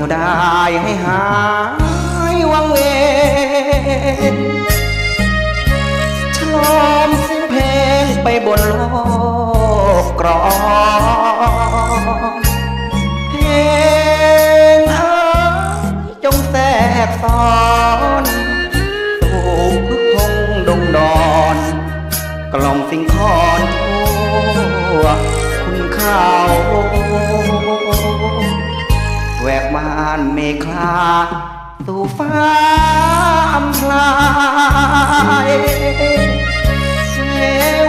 เดียวได้ให้หายวังเวงฉลอมเสียงเพลงไปบนโลกกรองเพลงเอ้ยจงแทรกซ้อนสู่พึกพงดงดอน กล่อมสิ่งคอน สู่ฟ้าอำพลายเท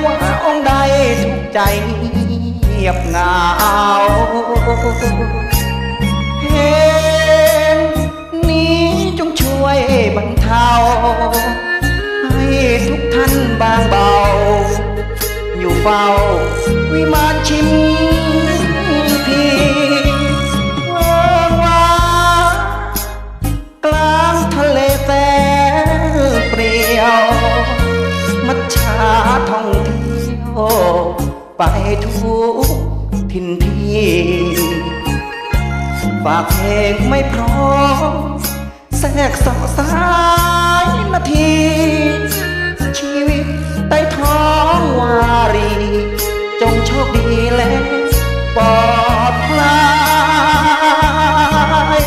วาองค์ใดทุกใจเงียบเหงาเพลงนี้จงช่วยบรรเทา ให้ทุกท่านบางเบา อยู่เฝ้าวิมานชิม ไปทุกทินทีฝากเพลงไม่พร้อมแทรกสองสายนาที ชีวิตใต้ท้องวารี จงโชคดีและปลอดภัย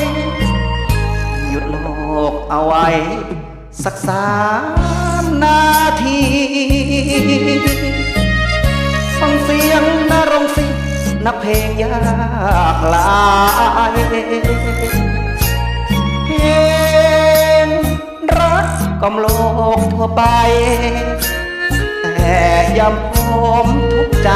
หยุดโลกเอาไว้ สักสามนาที เพลงยากหลายเพลงรักกำโลกทั่วไป แต่ยำผมทุกใจ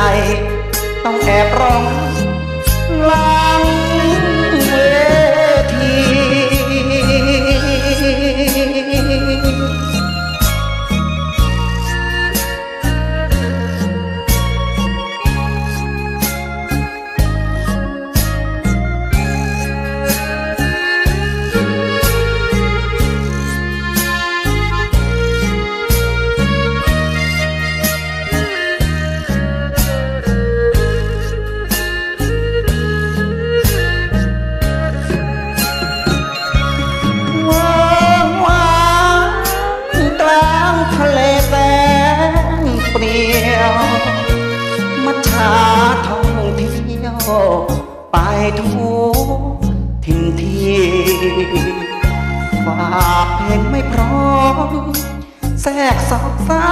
เปลี่ยวมัจฉาท่องเที่ยวไปทุกทินที่ฝากเพลงไม่พร้อมแทรกสอบสา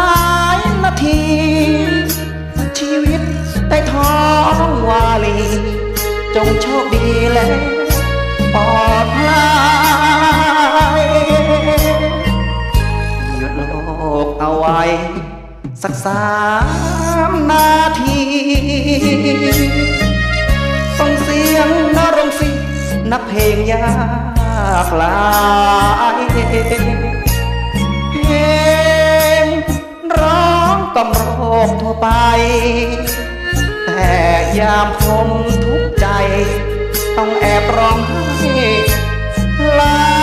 ยนาที ชีวิตใต้ท้องวาลี จงโชคดีและปลอดภัยหยุดโลกเอาไว้ สักสามนาทีส่งเสียงนรงสินับเพลงยากลายเพลงร้องกล่มโรคทั่วไป แต่ยามผมทุกใจ ต้องแอบร้องให้ลา